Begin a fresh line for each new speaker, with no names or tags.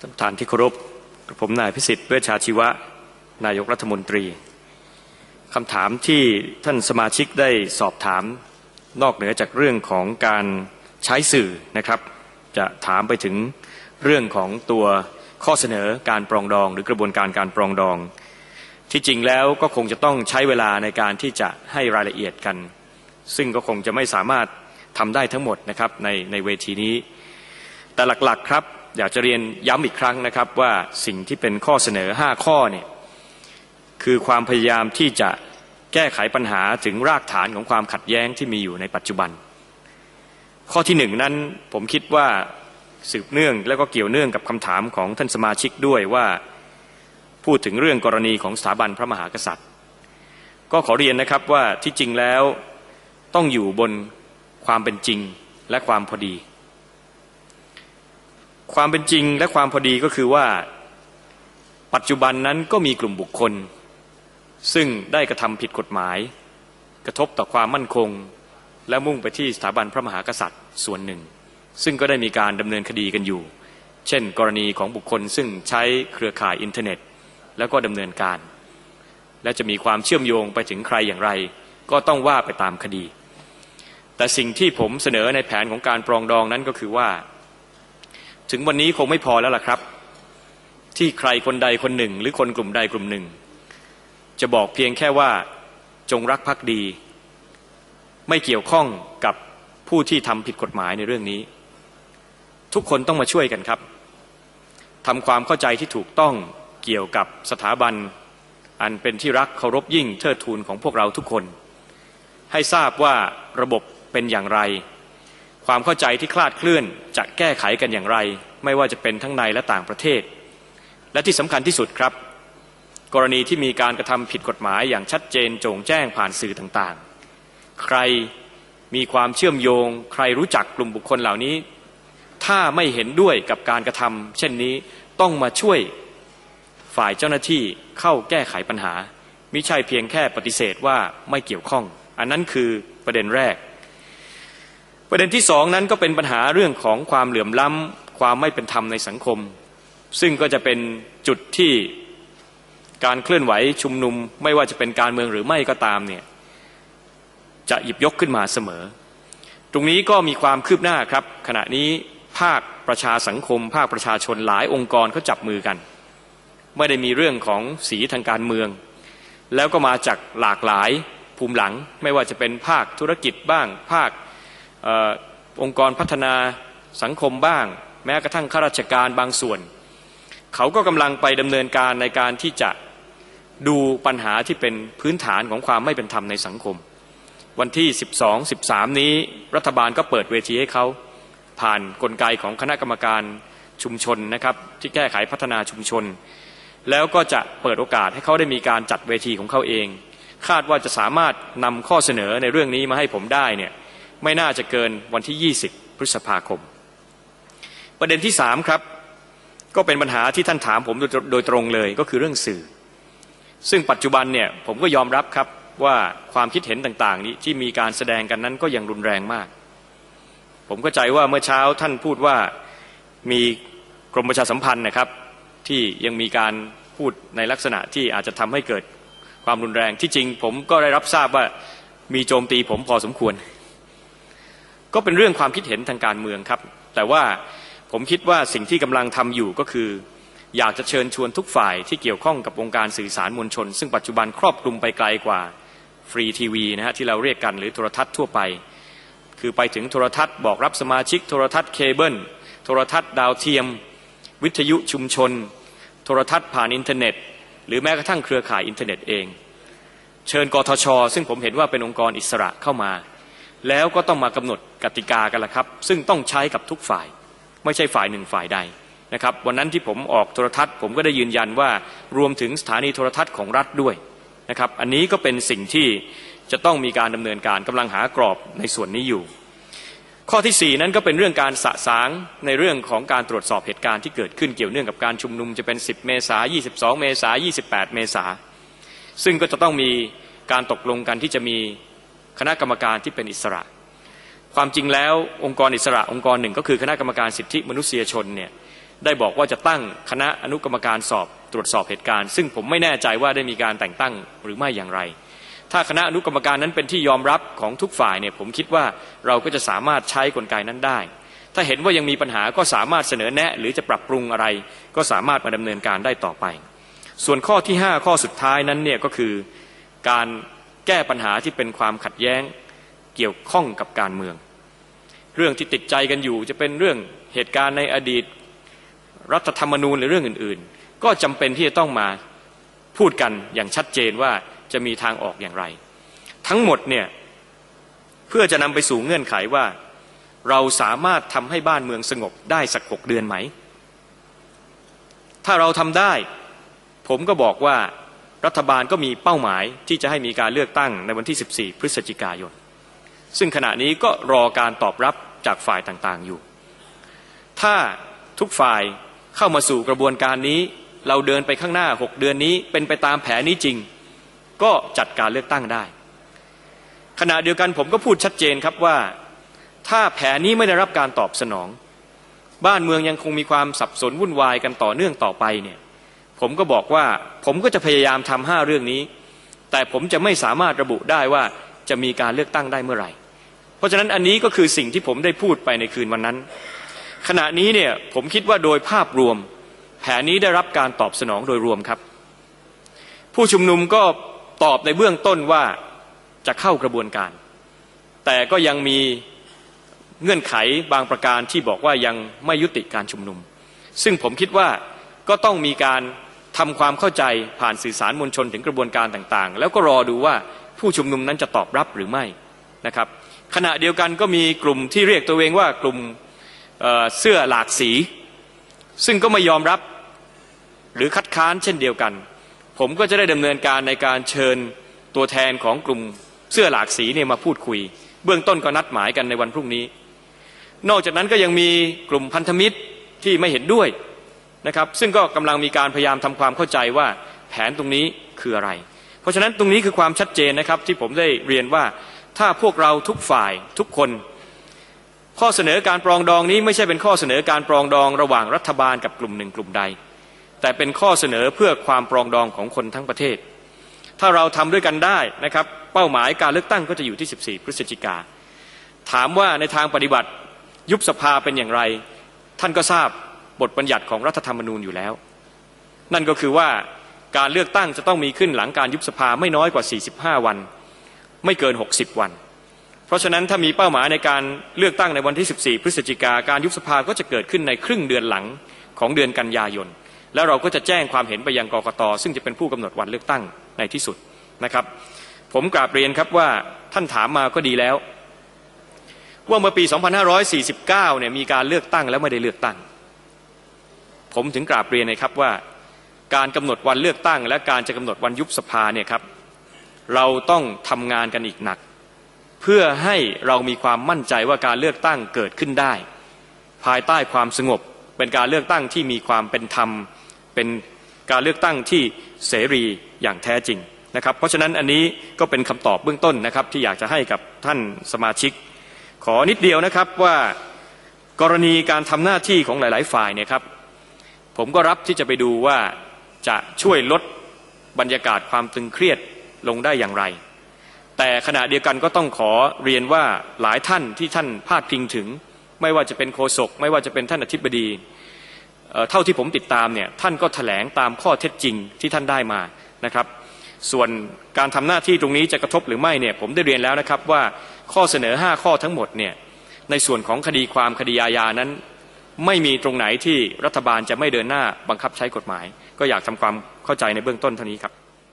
ท่านประธานที่เคารพผมนายพิสิทธิ์เวชชาชีวะ นายกรัฐมนตรีคำถามที่ท่านสมาชิกได้สอบถามนอกเหนือจากเรื่องของการใช้สื่อนะครับ จะถามไปถึงเรื่องของตัวข้อเสนอการปรองดอง หรือกระบวนการการปรองดอง ที่จริงแล้วก็คงจะต้องใช้เวลาในการที่จะให้รายละเอียดกัน ซึ่งก็คงจะไม่สามารถทำได้ทั้งหมดนะครับในในเวทีนี้ แต่หลักๆครับ อยากจะเรียนย้ำอีกครั้งนะครับว่าสิ่งที่เป็นข้อเสนอ 5 ข้อเนี่ยคือความพยายามที่จะแก้ไขปัญหาถึงรากฐานของความขัดแย้งที่มีอยู่ในปัจจุบัน ข้อที่หนึ่งนั้นผมคิดว่าสืบเนื่องแล้วก็เกี่ยวเนื่องกับคำถามของท่านสมาชิกด้วยว่าพูดถึงเรื่องกรณีของสถาบันพระมหากษัตริย์ ก็ขอเรียนนะครับว่าที่จริงแล้วต้องอยู่บนความเป็นจริงและความพอดี ความเป็นจริงและความพอดีก็คือว่า ปัจจุบันนั้นก็มีกลุ่มบุคคล ซึ่งได้กระทำผิดกฎหมาย กระทบต่อความมั่นคง และมุ่งไปที่สถาบันพระมหากษัตริย์ส่วนหนึ่ง ซึ่งก็ได้มีการดำเนินคดีกันอยู่ เช่น กรณีของบุคคลซึ่งใช้เครือข่ายอินเทอร์เน็ต แล้วก็ดำเนินการ และจะมีความเชื่อมโยงไปถึงใครอย่างไร ก็ต้องว่าไปตามคดี แต่สิ่งที่ผมเสนอในแผนของการปรองดองนั้นก็คือว่า ถึงวันนี้คงไม่พอแล้วล่ะครับ ที่ใครคนใดคนหนึ่ง หรือคนกลุ่มใดกลุ่มหนึ่ง จะบอกเพียงแค่ว่าจงรักภักดี ไม่เกี่ยวข้องกับผู้ที่ทำผิดกฎหมายในเรื่องนี้ ทุกคนต้องมาช่วยกันครับทำความเข้าใจที่ถูกต้องเกี่ยวกับสถาบัน อันเป็นที่รักเคารพยิ่งเทิดทูนของพวกเราทุกคน ให้ทราบว่าระบบเป็นอย่างไร ความเข้าใจที่คลาดเคลื่อนจะแก้ไขกันอย่างไร ไม่ว่าจะเป็นทั้งในและต่างประเทศ และที่สำคัญที่สุดครับ กรณีที่มีการกระทำผิดกฎหมายอย่างชัดเจนโจงแจ้งผ่านสื่อต่างๆ ใครมีความเชื่อมโยง ใครรู้จักกลุ่มบุคคลเหล่านี้ ถ้าไม่เห็นด้วยกับการกระทำเช่นนี้ต้องมาช่วยฝ่ายเจ้าหน้าที่เข้าแก้ไขปัญหา มิใช่เพียงแค่ปฏิเสธว่าไม่เกี่ยวข้อง อันนั้นคือประเด็นแรก ประเด็นที่สองนั้นก็เป็นปัญหาเรื่องของความเหลื่อมล้ำความไม่เป็นธรรมในสังคม ซึ่งก็จะเป็นจุดที่การเคลื่อนไหวชุมนุม ไม่ว่าจะเป็นการเมืองหรือไม่ก็ตามเนี่ยจะหยิบยกขึ้นมาเสมอ ตรงนี้ก็มีความคืบหน้าครับ ขณะนี้ภาคประชาสังคม ภาคประชาชนหลายองค์กรเขาจับมือกัน ไม่ได้มีเรื่องของสีทางการเมือง แล้วก็มาจากหลากหลายภูมิหลัง ไม่ว่าจะเป็นภาคธุรกิจบ้าง ภาค องค์กรพัฒนาสังคมบ้าง แม้กระทั่งข้าราชการบางส่วน เขาก็กำลังไปดำเนินการในการที่จะดูปัญหาที่เป็นพื้นฐานของความไม่เป็นธรรมในสังคม วันที่ 12 13 นี้รัฐบาลก็เปิดเวทีให้เขาผ่านนกลไกของคณะกรรมการชุมชนนะครับ ที่แก้ไขพัฒนาชุมชน แล้วก็จะเปิดโอกาสให้เขาได้มีการจัดเวทีของเขาเอง คาดว่าจะสามารถนำข้อเสนอในเรื่องนี้มาให้ผมได้เนี่ย ไม่น่าจะเกินวันที่ 20 พฤษภาคม ประเด็นที่สามครับ ก็เป็นปัญหาที่ท่านถามผมโดยตรงเลยก็คือเรื่องสื่อ ซึ่งปัจจุบันเนี่ยผมก็ยอมรับครับว่าความคิดเห็นต่างๆ นี้ที่มีการแสดงกันนั้นก็ยังรุนแรงมาก ผมเข้าใจว่าเมื่อเช้าท่านพูดว่ามีกรมประชาสัมพันธ์นะครับ ที่ยังมีการพูดในลักษณะที่อาจจะทำให้เกิดความรุนแรงที่จริง ผมก็ได้รับทราบว่ามีโจมตีผมพอสมควร ก็เป็นเรื่องความคิดเห็นทางการเมืองครับ แต่ว่าผมคิดว่าสิ่งที่กำลังทำอยู่ก็คือ อยากจะเชิญชวนทุกฝ่ายที่เกี่ยวข้องกับวงการสื่อสารมวลชน ซึ่งปัจจุบันครอบคลุมไปไกลกว่าฟรีทีวีนะฮะที่เราเรียกกันหรือโทรทัศน์ทั่วไป คือไปถึงโทรทัศน์บอกรับสมาชิก โทรทัศน์เคเบิลโทรทัศน์ดาวเทียม วิทยุชุมชน โทรทัศน์ผ่านอินเทอร์เน็ต หรือแม้กระทั่งเครือข่ายอินเทอร์เน็ตเอง เชิญกทช ซึ่งผมเห็นว่าเป็นองค์กรอิสระเข้ามา แล้วก็ต้องมากำหนดกติกากันละครับ ซึ่งต้องใช้กับทุกฝ่าย ไม่ใช่ฝ่ายหนึ่งฝ่ายใดนะครับ วันนั้นที่ผมออกโทรทัศน์ ผมก็ได้ยืนยันว่ารวมถึงสถานีโทรทัศน์ของรัฐด้วยนะครับ อันนี้ก็เป็นสิ่งที่จะต้องมีการดำเนินการกำลังหากรอบในส่วนนี้อยู่ ข้อที่ 4 นั้นก็เป็นเรื่องการสะสางในเรื่องของการตรวจสอบเหตุการณ์ที่เกิดขึ้นเกี่ยวเนื่องกับการชุมนุมจะเป็น 10 เมษายน22 เมษายน28 เมษาซึ่งก็จะต้องมีการตกลงกันที่จะมี คณะกรรมการที่เป็นอิสระ ความจริงแล้วองค์กรอิสระองค์กรหนึ่งก็คือคณะกรรมการสิทธิมนุษยชนเนี่ยได้บอกว่าจะตั้งคณะอนุกรรมการสอบตรวจสอบเหตุการณ์ ซึ่งผมไม่แน่ใจว่าได้มีการแต่งตั้งหรือไม่อย่างไร ถ้าคณะอนุกรรมการนั้นเป็นที่ยอมรับของทุกฝ่ายเนี่ยผมคิดว่าเราก็จะสามารถใช้กลไกนั้นได้ ถ้าเห็นว่ายังมีปัญหาก็สามารถเสนอแนะ หรือจะปรับปรุงอะไร ก็สามารถมาดำเนินการได้ต่อไป ส่วนข้อที่ 5 ข้อสุดท้ายนั้นเนี่ยก็คือการ แก้ปัญหาที่เป็นความขัดแย้งเกี่ยวข้องกับการเมือง เรื่องที่ติดใจกันอยู่จะเป็นเรื่องเหตุการณ์ในอดีต รัฐธรรมนูญหรือเรื่องอื่น ๆ ก็จำเป็นที่จะต้องมาพูดกันอย่างชัดเจนว่าจะมีทางออกอย่างไร ทั้งหมดเนี่ยเพื่อจะนำไปสู่เงื่อนไขว่า เราสามารถทำให้บ้านเมืองสงบได้สักหกเดือนไหม ถ้าเราทำได้ ผมก็บอกว่า รัฐบาลก็มีเป้าหมายที่จะให้มีการเลือกตั้งในวันที่ 14 พฤศจิกายน ซึ่งขณะนี้ก็รอการตอบรับจากฝ่ายต่างๆอยู่ ถ้าทุกฝ่ายเข้ามาสู่กระบวนการนี้ เราเดินไปข้างหน้า 6 เดือนนี้เป็นไปตามแผนนี้จริง ก็จัดการเลือกตั้งได้ ขณะเดียวกันผมก็พูดชัดเจนครับว่า ถ้าแผนนี้ไม่ได้รับการตอบสนอง บ้านเมืองยังคงมีความสับสนวุ่นวายกันต่อเนื่องต่อไปเนี่ย ผมก็บอกว่าผมก็จะพยายามทำห้าเรื่องนี้ แต่ผมจะไม่สามารถระบุได้ว่าจะมีการเลือกตั้งได้เมื่อไหร่ เพราะฉะนั้นอันนี้ก็คือสิ่งที่ผมได้พูดไปในคืนวันนั้น ขณะนี้เนี่ยผมคิดว่าโดยภาพรวม แผนนี้ได้รับการตอบสนองโดยรวมครับ ผู้ชุมนุมก็ตอบในเบื้องต้นว่าจะเข้ากระบวนการ แต่ก็ยังมีเงื่อนไขบางประการที่บอกว่ายังไม่ยุติการชุมนุม ซึ่งผมคิดว่าก็ต้องมีการ ทำความเข้าใจผ่านสื่อสารมวลชนถึงกระบวนการต่างๆ แล้วก็รอดูว่าผู้ชุมนุมนั้นจะตอบรับหรือไม่นะครับ ขณะเดียวกันก็มีกลุ่มที่เรียกตัวเองว่ากลุ่มเเสื้อหลากสี ซึ่งก็ไม่ยอมรับหรือคัดค้านเช่นเดียวกัน ผมก็จะได้ดำเนินการในการเชิญตัวแทนของกลุ่มเสื้อหลากสีเนี่ยมาพูดคุย เบื้องต้นก็นัดหมายกันในวันพรุ่งนี้ นอกจากนั้นก็ยังมีกลุ่มพันธมิตรที่ไม่เห็นด้วย นะครับซึ่งก็กำลังมีการพยายามทำความเข้าใจว่าแผนตรงนี้คืออะไร เพราะฉะนั้นตรงนี้คือความชัดเจนนะครับที่ผมได้เรียนว่าถ้าพวกเราทุกฝ่ายทุกคน ข้อเสนอการปรองดองนี้ไม่ใช่เป็นข้อเสนอการปรองดองระหว่างรัฐบาลกับกลุ่มหนึ่งกลุ่มใด แต่เป็นข้อเสนอเพื่อความปรองดองของคนทั้งประเทศ ถ้าเราทำด้วยกันได้นะครับเป้าหมายการเลือกตั้งก็จะอยู่ที่ 14 พฤศจิกาถามว่าในทางปฏิบัติยุบสภาเป็นอย่างไร ท่านก็ทราบ บทบัญญัติของรัฐธรรมนูญอยู่แล้ว นั่นก็คือว่าการเลือกตั้งจะต้องมีขึ้นหลังการยุบสภาไม่น้อยกว่า 45 วัน ไม่เกิน 60 วัน เพราะฉะนั้นถ้ามีเป้าหมายในการเลือกตั้งในวันที่ 14 พฤศจิกาการยุบสภาก็จะเกิดขึ้นในครึ่งเดือนหลังของเดือนกันยายน แล้วเราก็จะแจ้งความเห็นไปยังกกตซึ่งจะเป็นผู้กำหนดวันเลือกตั้งในที่สุดนะครับ ผมกราบเรียนครับว่าท่านถามมาก็ดีแล้ว ว่าเมื่อปี 2549 เนี่ยมีการเลือกตั้งแล้วไม่ได้เลือกตั้ง ผมถึงกราบเรียนนะครับว่าการกำหนดวันเลือกตั้ง และการจะกำหนดวันยุบสภาเนี่ยครับเราต้องทำงานกันอีกหนัก เพื่อให้เรามีความมั่นใจว่าการเลือกตั้งเกิดขึ้นได้ ภายใต้ความสงบ เป็นการเลือกตั้งที่มีความเป็นธรรม เป็นการเลือกตั้งที่เสรีอย่างแท้จริงนะครับ เพราะฉะนั้นอันนี้ก็เป็นคำตอบเบื้องต้นนะครับที่อยากจะให้กับท่านสมาชิก ขอนิดเดียวนะครับว่ากรณีการทำหน้าที่ของหลาย ๆ ฝ่ายเนี่ยครับ ผมก็รับที่จะไปดูว่าจะช่วยลดบรรยากาศความตึงเครียดลงได้อย่างไร แต่ขณะเดียวกันก็ต้องขอเรียนว่าหลายท่านที่ท่านพาดพิงถึง ไม่ว่าจะเป็นโฆษกไม่ว่าจะเป็นท่านอธิบดีเท่าที่ผมติดตามเนี่ยท่านก็ถแถลงตามข้อเท็จจริงที่ท่านได้มานะครับ ส่วนการทำหน้าที่ตรงนี้จะกระทบหรือไม่เนี่ยผมได้เรียนแล้วนะครับว่าข้อเสนอ 5 ข้อทั้งหมดเนี่ยในส่วนของคดีความคดีอาญานั้น ไม่มีตรงไหนที่รัฐบาลจะไม่เดินหน้าบังคับใช้กฎหมาย ก็อยากทำความเข้าใจในเบื้องต้นเท่านี้ครับ